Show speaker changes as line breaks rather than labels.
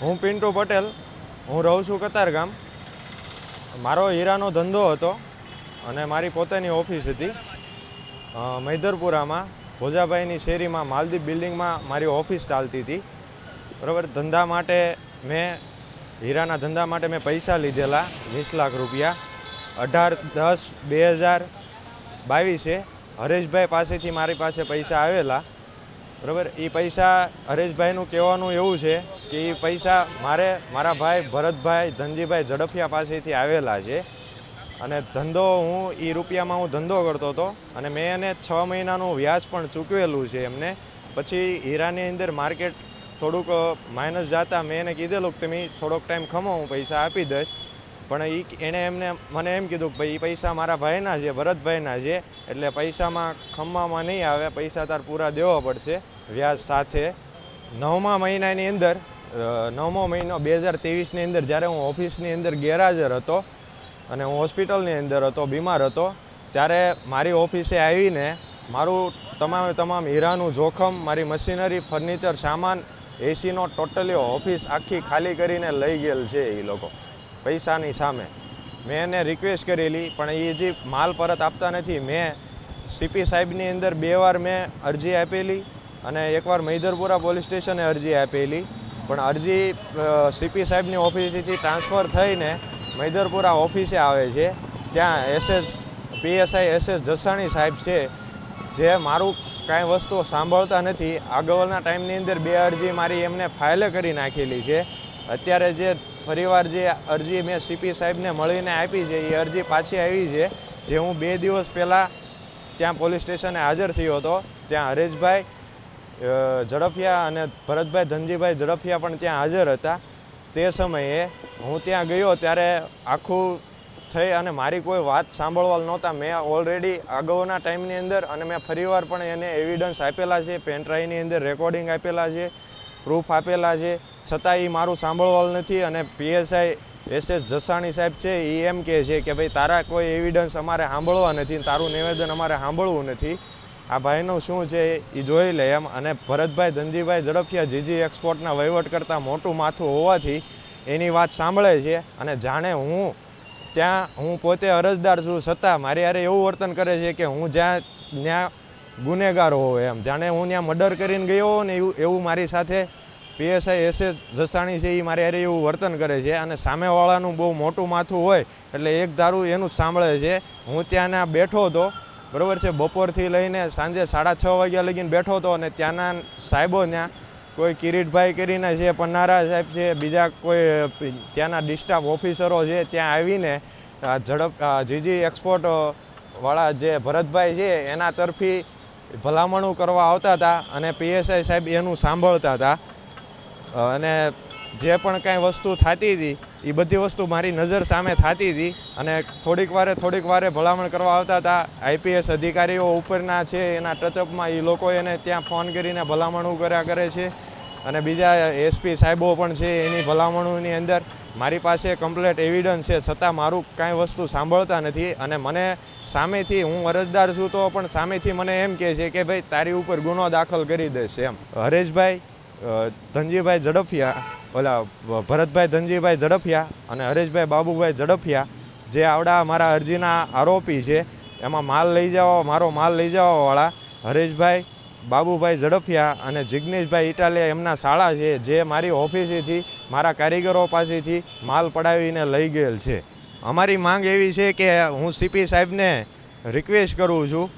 હું પિન્ટુ પટેલ, હું રહું છું કતારગામ મારો હીરાનો ધંધો હતો અને મારી પોતાની ઓફિસ હતી. મૈદરપુરામાં, ભોજાભાઈની શેરીમાં, માલદીપ બિલ્ડિંગમાં મારી ઓફિસ ચાલતી હતી. બરાબર, ધંધા માટે મેં, હીરાના ધંધા માટે મેં પૈસા લીધેલા વીસ લાખ રૂપિયા. અઢાર, દસ, બે હજાર બાવીસે હરેશભાઈ પાસેથી મારી પાસે પૈસા આવેલા. બરાબર એ પૈસા હરેશભાઈનું કહેવાનું એવું છે કે એ પૈસા મારે, મારા ભાઈ ભરતભાઈ ધનજીભાઈ ઝડફિયા પાસેથી આવેલા છે. અને ધંધો હું એ રૂપિયામાં હું ધંધો કરતો હતો. અને મેં એને છ મહિનાનું વ્યાજ પણ ચૂકવેલું છે એમને. પછી હીરાની અંદર માર્કેટ થોડુંક માઇનસ જતા મેં એને કીધેલું કે તમે થોડોક ટાઈમ ખમો, હું પૈસા આપી દઈશ. પણ એ એણે એમને, મને એમ કીધું કે ભાઈ એ પૈસા મારા ભાઈના છે, ભરતભાઈના છે. એટલે પૈસામાં ખમવામાં નહીં આવે, પૈસા તાર પૂરા દેવા પડશે. વ્યાજ સાથે નવમા મહિનાની અંદર નવમો મહિનો બે હજાર ત્રેવીસની અંદર જ્યારે હું ઓફિસની અંદર ગેરહાજર હતો અને હું હોસ્પિટલની અંદર હતો, બીમાર હતો, ત્યારે મારી ઓફિસે આવીને મારું તમામે તમામ હીરાનું જોખમ, મારી મશીનરી, ફર્નિચર, સામાન, એસીનો ટોટલી ઓફિસ આખી ખાલી કરીને લઈ ગયેલ છે એ લોકો, પૈસાની સામે. મેં એને રિક્વેસ્ટ કરેલી, પણ એ જે માલ પરત આપતા નથી. મેં સીપી સાહેબની અંદર બે વાર મેં અરજી આપેલી અને એકવાર મૈદરપુરા પોલીસ સ્ટેશને અરજી આપેલી. પણ અરજી સીપી સાહેબની ઓફિસેથી ટ્રાન્સફર થઈને મૈદરપુરા ઓફિસે આવે છે. ત્યાં એસએસ, પીએસઆઈ એસએસ જસાણી સાહેબ છે, જે મારું કાંઈ વસ્તુ સાંભળતા નથી. આગળના ટાઈમની અંદર બે અરજી મારી એમને ફાઇલે કરી નાખેલી છે. અત્યારે જે ફરીવાર જે અરજી મેં સીપી સાહેબને મળીને આપી છે, એ અરજી પાછી આવી છે, જે હું બે દિવસ પહેલાં ત્યાં પોલીસ સ્ટેશને હાજર થયો હતો. ત્યાં હરેશભાઈ ઝડફિયા અને ભરતભાઈ ધનજીભાઈ ઝડફિયા પણ ત્યાં હાજર હતા. તે સમયે હું ત્યાં ગયો ત્યારે આખું થઈ અને મારી કોઈ વાત સાંભળવા નહોતા. મેં ઓલરેડી અગાઉના ટાઈમની અંદર અને મેં ફરીવાર પણ એને એવિડન્સ આપેલા છે પેનડ્રાઈવની અંદર રેકોર્ડિંગ આપેલા છે પ્રૂફ આપેલા છે. છતાં એ મારું સાંભળવાલ નથી અને પીએસઆઈ એસ એસ જસાણી સાહેબ છે એ એમ કહે છે કે, ભાઈ, તારા કોઈ એવિડન્સ અમારે સાંભળવા નથી તારું નિવેદન અમારે સાંભળવું નથી. આ ભાઈનું શું છે એ જોઈ લે એમ. અને ભરતભાઈ, ધનજીભાઈ, ઝડફિયા, જીજી એક્સપોર્ટના વહીવટ કરતાં મોટું માથું હોવાથી એની વાત સાંભળે છે. અને જાણે હું ત્યાં, હું પોતે અરજદાર છું છતાં મારી હારે એવું વર્તન કરે છે કે હું જ્યાં ત્યાં ગુનેગાર હોઉં એમ. જાણે હું ત્યાં મર્ડર કરીને ગયો હોઉં ને એવું એવું મારી સાથે પીએસઆઈ એસ એસ જસાણી છે એ મારી હારે એવું વર્તન કરે છે. અને સામેવાળાનું બહુ મોટું માથું હોય એટલે એક ધારું એનું જ સાંભળે છે. હું ત્યાં બેઠો હતો બરાબર છે? બપોરથી લઈને સાંજે સાડા છ વાગ્યા લગીને બેઠો હતો અને ત્યાંના સાહેબો ત્યાં, કોઈ કિરીટભાઈ કરીને છે, પન્નારા સાહેબ છે, બીજા કોઈ, ત્યાંના ડિસ્ટાફ ઓફિસરો છે, ત્યાં આવીને ઝડપ જીજી એક્સપોર્ટ વાળા જે ભરતભાઈ છે, એના તરફી ભલામણું કરવા આવતા હતા અને પીએસઆઈ સાહેબ એનું સાંભળતા હતા. અને જે પણ કાંઈ વસ્તુ થતી હતી એ બધી વસ્તુ મારી નજર સામે થતી હતી અને થોડીક વારે થોડીક વારે ભલામણ કરવા આવતા હતા. આઈપીએસ અધિકારીઓ ઉપરના છે, એના ટચઅપમાં એ લોકો એને ત્યાં ફોન કરીને ભલામણું કર્યા કરે છે. અને બીજા એસપી સાહેબો પણ છે એની ભલામણોની અંદર. મારી પાસે કમ્પ્લેટ એવિડન્સ છે, છતાં મારું કાંઈ વસ્તુ સાંભળતા નથી. અને મને સામેથી, હું અરજદાર છું તો પણ સામેથી મને એમ કહે છે કે, ભાઈ, તારી ઉપર ગુનો દાખલ કરી દેશે એમ. હરેશભાઈ ધનજીભાઈ ઝડફિયા ઓલા ભરતભાઈ ધનજીભાઈ ઝડફિયા અને હરેશભાઈ બાબુભાઈ ઝડફિયા, જે આવડા મારા અરજીના આરોપી છે, એમાં માલ લઈ જાઓ, મારો માલ લઈ જવાવાળા હરેશભાઈ બાબુભાઈ ઝડફિયા અને જિગ્નેશભાઈ ઇટાલિયા એમના શાળા છે, જે મારી ઓફિસેથી, મારા કારીગરો પાસેથી માલ પડાવીને લઈ ગયેલ છે. અમારી માંગ એવી છે કે હું સીપી સાહેબને રિક્વેસ્ટ કરું છું